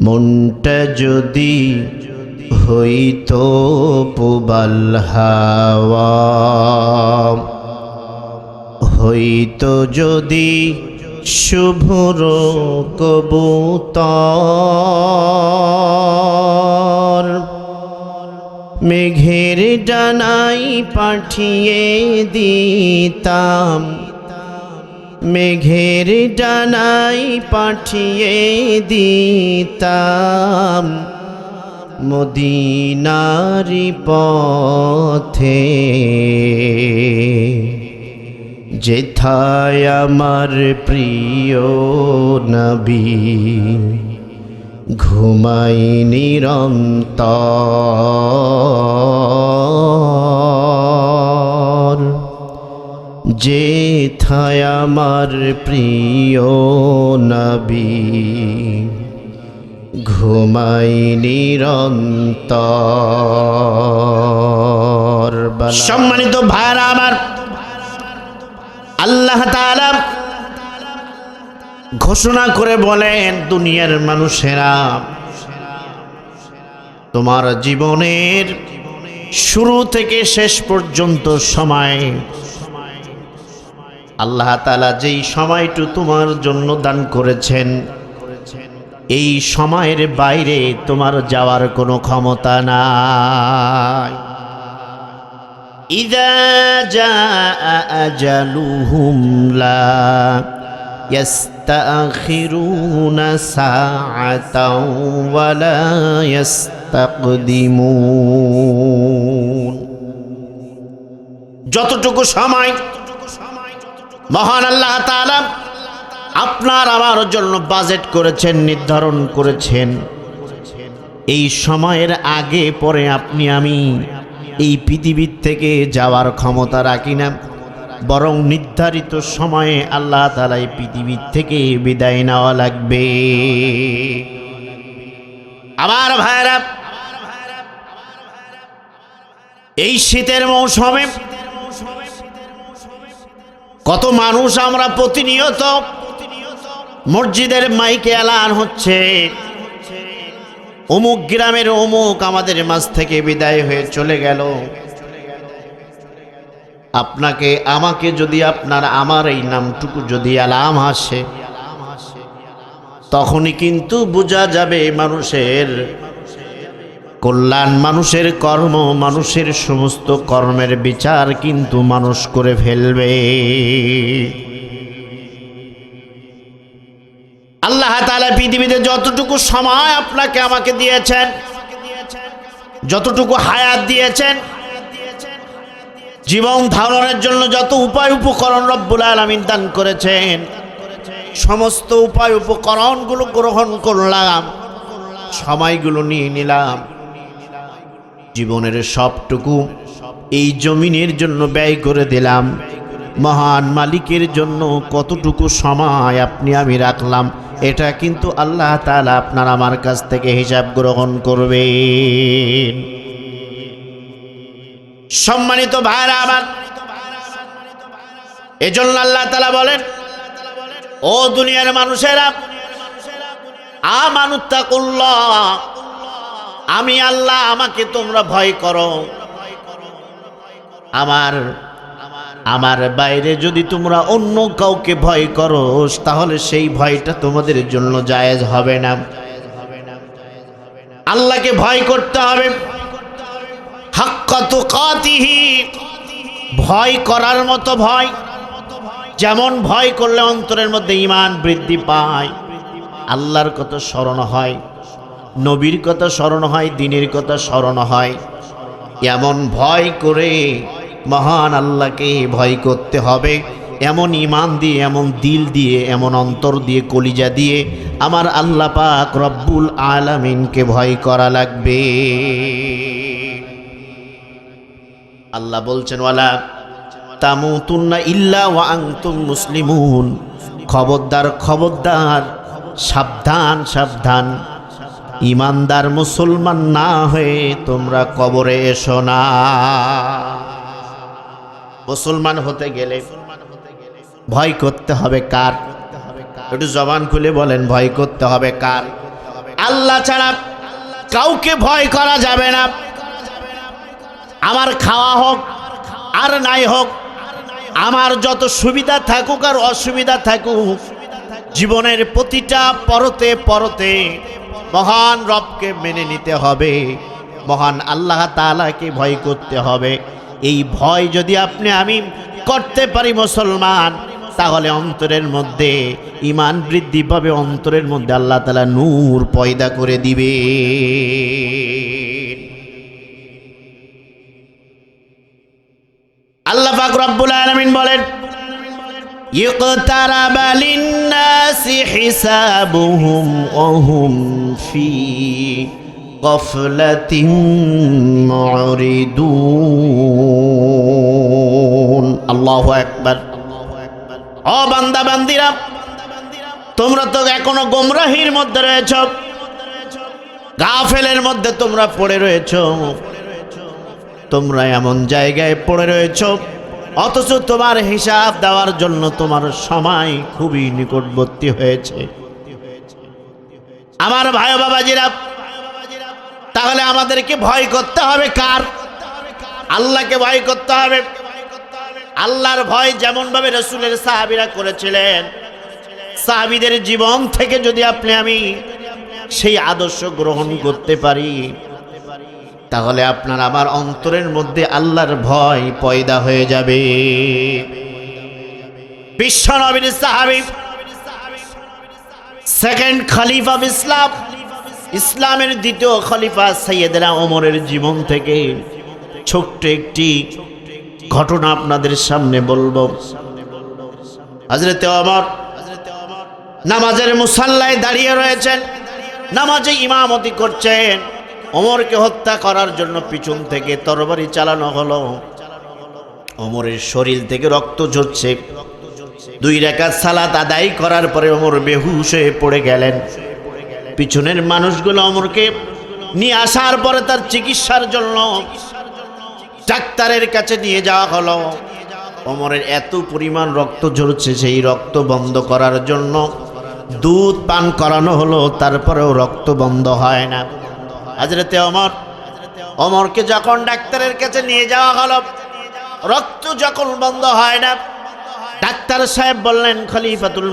মনটা যদি হইতো পুবাল হাওয়া হইতো যদি শুভর কবুতর মেঘের ডানাই পাঠিয়ে দিতাম মেঘের ডানাই পাঠিয়ে দিতাম মদিনারি পথে। যেথায় আমার প্রিয় নবী ঘুমাই নিরন্তর। যেথায় আমার প্রিয় নবী, ঘুমাই নিরন্তর সম্মানিত ভাইরা আমার, আল্লাহ তাআলা ঘোষণা করে বলেন, দুনিয়ার মানুষেরা, তোমার জীবনের শুরু থেকে শেষ পর্যন্ত সময় আল্লাহ তাআলা যেই সময়টু তোমার জন্য দান করেছেন এই সময়ের বাইরে তোমার যাওয়ার কোনো ক্ষমতা নাই إذا جاء أجلهم لا يستأخرون ساعة ولا يستقدمون যতটুকু সময় মহান আল্লাহ আপনার আমার জন্য বাজেট করেছেন, নির্ধারণ করেছেন। এই সময়ের আগে পরে আপনি, আমি এই পৃথিবীর থেকে যাওয়ার ক্ষমতা রাখি না। বরং নির্ধারিত সময়ে আল্লাহ তালা এই পৃথিবীর থেকে বিদায় নেওয়া লাগবে। আমার ভাইরা, এই শীতের মৌসুমে কত মানুষ আমরা প্রতিনিয়ত মসজিদের মাইকে এলান হচ্ছে। অমুক গ্রামের অমুক আমাদের মাঝ থেকে বিদায় হয়ে চলে গেল। আপনাকে, আমাকে যদি আপনার, আমার এই নামটুকু যদি আলাম আসে, তখনই কিন্তু বোঝা যাবে মানুষের কল্যাণ মানুষের কর্ম, মানুষের সমস্ত কর্মের বিচার কিন্তু মানুষ করে ফেলবে। আল্লাহ তাআলা পৃথিবীতে যতটুকু সময় আপনাকে আমাকে দিয়েছেন, যতটুকু হায়াত দিয়েছেন, জীবন ধারণের জন্য যত উপায় উপকরণ রব্বুল আলামিন দান করেছেন, সমস্ত উপায় উপকরণগুলো গ্রহণ করলাম, সময়গুলো নিয়ে নিলাম। জীবনের সবটুকু এই জমিনের জন্য ব্যয় করে দিলাম। মহান মালিকের জন্য কতটুকু সময় আপনি আমি রাখলাম, এটা কিন্তু আল্লাহ তালা আপনার আমার কাছ থেকে হিসাব গ্রহণ করবেন। সম্মানিত ভাইরা আমার, এজন্য আল্লাহ তালা বলেন, ও দুনিয়ার মানুষেরা, আমানুত্তাকুল্লাহ আমি আল্লাহ, আমাকে তোমরা ভয় করো। আমার আমার বাইরে যদি তোমরা অন্য কাউকে ভয় করো, তাহলে সেই ভয়টা তোমাদের জন্য জায়েজ হবে না। আল্লাহকে ভয় করতে হবে। ভয় করার মতো ভয়। যেমন ভয় করলে অন্তরের মধ্যে ইমান বৃদ্ধি পায়। আল্লাহর কত স্মরণ হয়। নবীর কথা স্মরণ হয়, দিনের কথা স্মরণ হয়। এমন ভয় করে মহান আল্লাহকে ভয় করতে হবে। এমন ইমান দিয়ে, এমন দিল দিয়ে, এমন অন্তর দিয়ে, কলিজা দিয়ে আমার আল্লাহ পাক রব্বুল আলামিনকে ভয় করা লাগবে। আল্লাহ বলছেন, ওয়ালা তামুতুন্না ইল্লা ওয়া মুসলিমুন। খবরদার খবরদার, সাবধান সাবধান। ইমানদার মুসলমান না হয়ে তোমরা কবরে এসো না। মুসলমান হতে গেলে ভয় করতে হবে কার? একটু জবান খুলে বলেন, ভয় করতে হবে কার? আল্লাহ ছাড়া কাউকে ভয় করা যাবে না। আমার খাওয়া হোক, আর নাই হোক, আমার যত সুবিধা থাকুক আর অসুবিধা থাকুক, জীবনের প্রতিটা পরতে পরতে মহান রবকে মেনে নিতে হবে। মহান আল্লাহ তাআলাকে ভয় করতে হবে। এই ভয় যদি আপনি আমি করতে পারি মুসলমান, তাহলে অন্তরের মধ্যে ইমান বৃদ্ধি পাবে, অন্তরের মধ্যে আল্লাহ তালা নূর পয়দা করে দিবে আল্লাহ পাক রব্বুল আলামিন বলেন লিন-নাসি হিসাবুহুম ওয়া হুম ফি গফলাতিন মুরিদুন। আল্লাহু আকবার। ও বান্দা, বান্দিরা, তোমরা তো এখনও গোমরাহির মধ্যে রয়েছ। গাফেলের মধ্যে তোমরা পড়ে রয়েছো। তোমরা এমন জায়গায় পড়ে রয়েছ। অথচ তোমার হিসাব দেওয়ার জন্য তোমার সময় খুবই নিকটবর্তী হয়েছে। আমার ভাই বাবাজিরা, তাহলে আমাদেরকে ভয় করতে হবে কার? আল্লাহকে ভয় করতে হবে। আল্লাহর ভয় যেমন ভাবে রসুলের সাহাবিরা করেছিলেন, সাহাবিদের জীবন থেকে যদি আপনি আমি সেই আদর্শ গ্রহণ করতে পারি তাহলে আপনার আমার অন্তরের মধ্যে আল্লাহর ভয় পয়দা হয়ে যাবে। বিশ্ব নবীর সাহাবি সেকেন্ড খলিফা ইসলাম ইসলামের দ্বিতীয় খলিফা সৈয়দরা ওমরের জীবন থেকে ছোট্ট একটি ঘটনা আপনাদের সামনে বলব। হজরতে অমর নামাজের মুসাল্লায় দাঁড়িয়ে রয়েছেন, নামাজে ইমামতি করছেন। ওমরকে হত্যা করার জন্য পিছন থেকে তরবারি চালানো হলো। অমরের শরীর থেকে রক্ত ঝরছে। দুই রেখা সালাত আদায় করার পরে অমর বেহুশ হয়ে পড়ে গেলেন। পিছনের মানুষগুলো অমরকে নিয়ে আসার পরে তার চিকিৎসার জন্য ডাক্তারের কাছে নিয়ে যাওয়া হলো। অমরের এত পরিমাণ রক্ত ঝরছে, সেই রক্ত বন্ধ করার জন্য দুধ পান করানো হলো, তারপরেও রক্ত বন্ধ হয় না। হাজরতে অমর অমরকে যখন ডাক্তারের কাছে নিয়ে যাওয়া হল, রক্ত যখন বন্ধ হয় না, ডাক্তার সাহেব বললেন, খলিফাতুল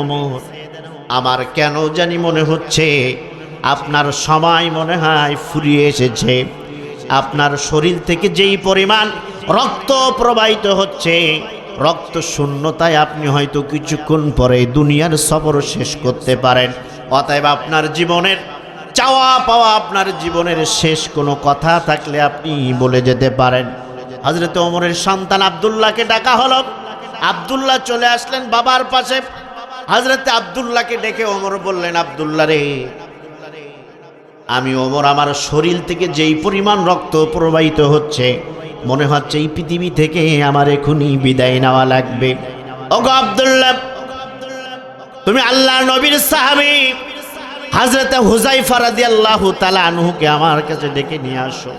ওমর, আমার কেন জানি মনে হচ্ছে আপনার সময় মনে হয় ফুরিয়ে এসেছে। আপনার শরীর থেকে যেই পরিমাণ রক্ত প্রবাহিত হচ্ছে, রক্ত শূন্যতায় আপনি হয়তো কিছুক্ষণ পরে দুনিয়ার সফর শেষ করতে পারেন। অতএব আপনার জীবনের চাওয়া পাওয়া আপনার জীবনের শেষ কোনো কথা থাকলে আপনি বলে যেতে পারেন। হজরত ওমরের সন্তান আবদুল্লাহকে ডাকা হলো। আবদুল্লাহ চলে আসলেন বাবার পাশে। হজরতে আবদুল্লাহকে ডেকে ওমর বললেন, আবদুল্লাহ রে, আমি ওমর, আমার শরীর থেকে যেই পরিমাণ রক্ত প্রবাহিত হচ্ছে, মনে হচ্ছে এই পৃথিবী থেকে আমার এখনই বিদায় নেওয়া লাগবে। ওগো আবদুল্লাহ, তুমি আল্লাহ নবীর সাহাবী। হাজরতে হুজাইফা রাদিয়াল্লাহু তাআলা আনহুকে আমার কাছে ডেকে নিয়ে আসো।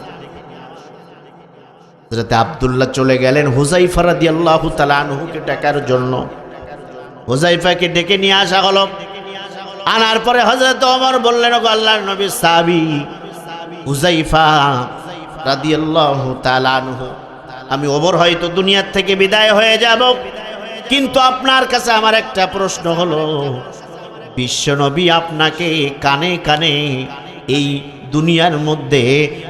হজরতে আবদুল্লাহ চলে গেলেন হুজাইফা রাদিয়াল্লাহু তাআলা আনহুকে ডাকার জন্য। হুজাইফাকে ডেকে নিয়ে আসা হলো। আনার পরে হজরত ওমর বললেন, ওগো আল্লাহর নবী সাবি হুজাইফা তাআলা আনহু, আমি ওমর হয়তো দুনিয়ার থেকে বিদায় হয়ে যাব। কিন্তু আপনার কাছে আমার একটা প্রশ্ন হলো বিশ্বনবী আপনাকে কানে কানে এই দুনিয়ার মধ্যে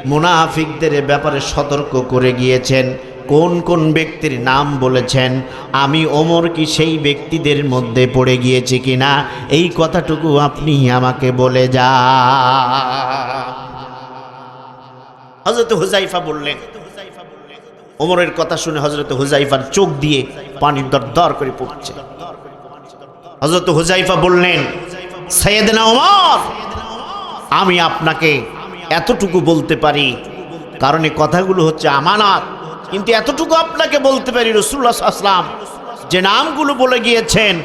মুনাফিকদের ব্যাপারে সতর্ক করে গিয়েছেন। কোন কোন ব্যক্তির নাম বলেছেন? আমি ওমর কি সেই ব্যক্তিদের মধ্যে পড়ে গিয়েছি কিনা? এই কথাটুকু আপনি আমাকে বলে যা। হজরত হুজাইফা বললেন, ওমরের কথা শুনে হজরত হুজাইফার চোখ দিয়ে পানি দর দর করে পড়ছে। হজরত হুজাইফা বললেন সৈয়দনা ওমর, আমি আপনাকে এতটুকু বলতে পারি, কারণ এই কথাগুলো হচ্ছে আমানত। কিন্তু এতটুকু আপনাকে বলতে পারি রসুল্লাহ আসলাম যে নামগুলো বলে গিয়েছেন,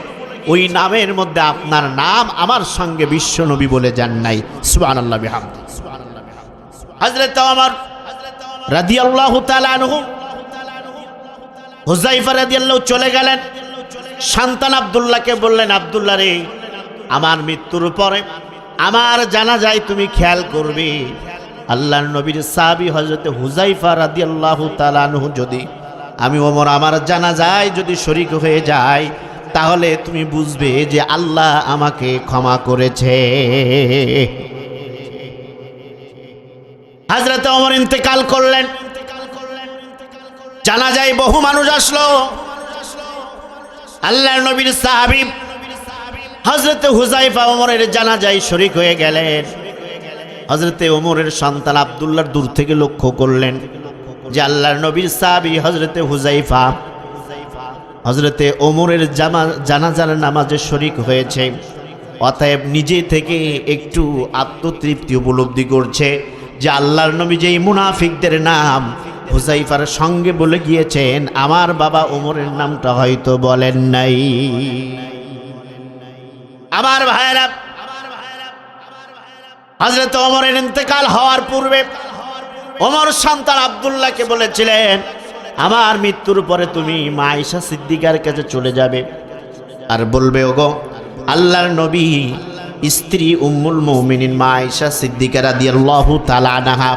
ওই নামের মধ্যে আপনার নাম আমার সঙ্গে বিশ্বনবী বলে যান নাই। সুবান আল্লাহ হজরত আমার রাদি আল্লাহ হুজাইফা রাদি আল্লাহ চলে গেলেন। সন্তান আবদুল্লাহকে বললেন, আবদুল্লাহ রে, আমার মৃত্যুর পরে আমার জানা যায় তুমি খেয়াল করবে। আল্লাহ নবীর সাহাবি হজরত হুজাইফা রাদিয়াল্লাহু তাআলাহু যদি, আমি ওমর, আমার জানা যায় যদি শরিক হয়ে যায় তাহলে তুমি বুঝবে যে আল্লাহ আমাকে ক্ষমা করেছে। হাজরত ওমর ইন্তেকাল করলেন। জানা যায় বহু মানুষ আসলো। আল্লাহর নবীর সাহাবি হজরতে হুজাইফা ওমরের জানাজায় শরিক হয়ে গেলেন। হজরতে ওমরের সন্তান আবদুল্লার দূর থেকে লক্ষ্য করলেন যে আল্লাহর নবীর সাহাবি হজরতে হুজাইফা হজরতে ওমরের জামা জানাজার নামাজে শরিক হয়েছে। অতএব নিজে থেকে একটু আত্মতৃপ্তি উপলব্ধি করছে যে আল্লাহর নবী যেই মুনাফিকদের নাম হুজাইফার সঙ্গে বলে গিয়েছেন, আমার বাবা ওমরের নামটা হয়তো বলেন নাই। আমার ভাইয়েরা হজরত ওমরের ইন্তেকাল হওয়ার পূর্বে ওমর সন্তান আবদুল্লাহকে বলেছিলেন, আমার মৃত্যুর পরে তুমি মাইশা সিদ্দিকার কাছে চলে যাবে। আর বলবে, ওগো, আল্লাহর নবী স্ত্রী উম্মুল মৌমিনিন মাইশা সিদ্দিকা রাদিয়াল্লাহু তাআলা আনহা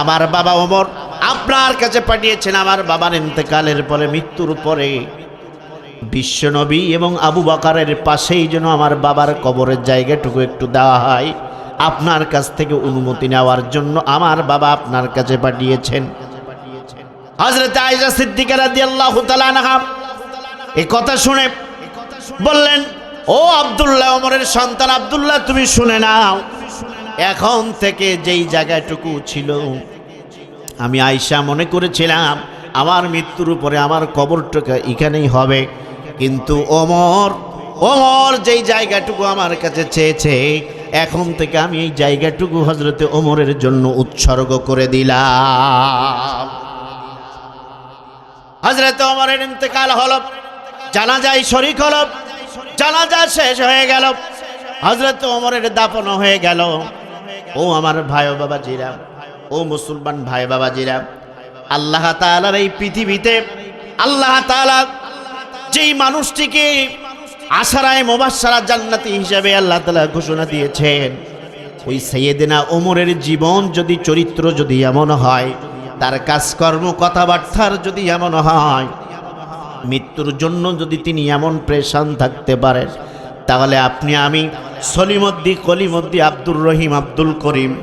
আমার বাবা ওমর আপনার কাছে পাঠিয়েছেন, আমার বাবার ইন্তেকালের পরে, মৃত্যুর পরে। বিশ্বনবী এবং আবু বাকারের পাশেই যেন আমার বাবার কবরের জায়গাটুকু একটু দেওয়া হয়, আপনার কাছ থেকে অনুমতি নেওয়ার জন্য আমার বাবা আপনার কাছে পাঠিয়েছেন। কথা শুনে বললেন, ও আবদুল্লাহ অমরের সন্তান আব্দুল্লাহ, তুমি শুনে নাও। এখন থেকে যেই জায়গাটুকু ছিল, আমি আয়সা মনে করেছিলাম, আমার মৃত্যুর উপরে আমার কবরটা এখানেই হবে। কিন্তু ওমর ওমর যেই জায়গাটুকু আমার কাছে চেয়েছে, এখন থেকে আমি এই জায়গাটুকু হজরতে ওমরের জন্য উৎসর্গ করে দিলাম। হজরত ওমরের ইন্তেকাল হলো জানাজাই শরিক হলো, জানাজা শেষ হয়ে গেল হজরত ওমরের দাপন হয়ে গেল। ও আমার ভাই বাবা জিরা ও মুসলমান ভাই বাবা জিরা আল্লাহ তাআলার এই পৃথিবীতে, আল্লাহ তাআলা যেই মানুষটিকে আশারায় মোবাসারা জান্নাতি হিসাবে আল্লাহ তাআলা ঘোষণা দিয়েছেন, ওই সৈয়দিনা ওমরের জীবন যদি চরিত্র যদি এমন হয়, তার কাজকর্ম কথাবার্তার যদি এমন হয়, মৃত্যুর জন্য যদি তিনি এমন প্রেশান থাকতে পারেন তাহলে আপনি, আমি সলিমদ্দি, কলিমদ্দি, আব্দুর রহিম, আব্দুল করিম,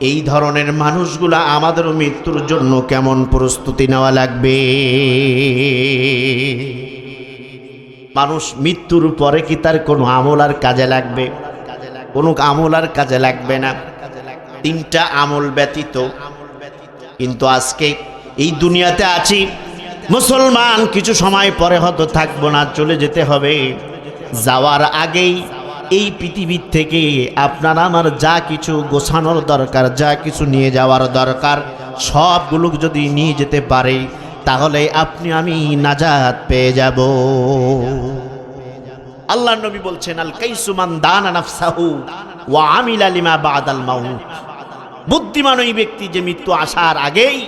এই ধরনের মানুষগুলা আমাদেরও মৃত্যুর জন্য কেমন প্রস্তুতি নেওয়া লাগবে? মানুষ মৃত্যুর পরে কি তার কোনো আমল আর কাজে লাগবে? কোনো আমল আর কাজে লাগবে না। তিনটা আমল ব্যতীত। কিন্তু আজকে এই দুনিয়াতে আছি। মুসলমান কিছু সময় পরে হয়তো থাকব না, চলে যেতে হবে। যাওয়ার আগেই এই পৃথিবীর থেকে আপনার আমার যা কিছু গোছানোর দরকার, যা কিছু নিয়ে যাওয়ার দরকার সবগুলো যদি নিয়ে যেতে পারে, তাহলে আপনি আমি নাজাত পেয়ে যাব। আল্লাহ নবী বলছেন, আল কাইসুমান দানা নাফসাহু ওয়া আমিলা লিমা বাদাল মাউত। বুদ্ধিমান ওই ব্যক্তি যে মৃত্যু আসার আগেই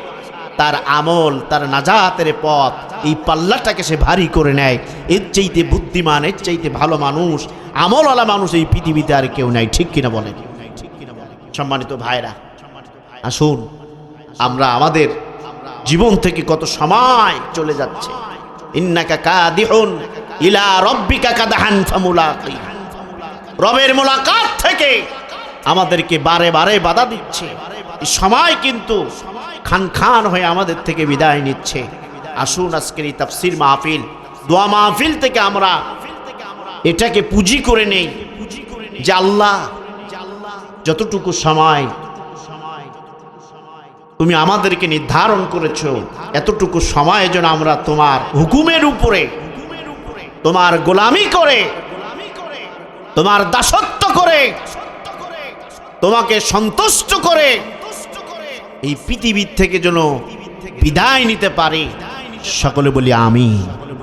তার আমল, তার নাজাতের পথ, এই পাল্লাটাকে সে ভারী করে নেয়। এর চাইতে বুদ্ধিমান, এর চাইতে ভালো মানুষ, আমলওয়ালা মানুষ এই পৃথিবীতে আর কেউ নাই, ঠিক কিনা বলেন? সম্মানিত ভাইরা আসুন, আমরা আমাদের জীবন থেকে কত সময় চলে যাচ্ছে। ইলা রব্বিকা রবের মোলাকাত থেকে আমাদেরকে বারে বারে বাধা দিচ্ছে। সময় কিন্তু খান খান হয়ে আমাদের থেকে বিদায় নিচ্ছে। আসুন আজকের এই তাফসির মাহফিল, দোয়া মাহফিল থেকে আমরা এটাকে পুঁজি করে নেই যে আল্লাহ, যতটুকু সময় তুমি আমাদেরকে নির্ধারণ করেছ, এতটুকু সময় যেন আমরা তোমার হুকুমের উপরে, তোমার গোলামি করে, তোমার দাসত্ব করে, তোমাকে সন্তুষ্ট করে এই পৃথিবীর থেকে যেন বিদায় নিতে পারে। সকলে বলি আমি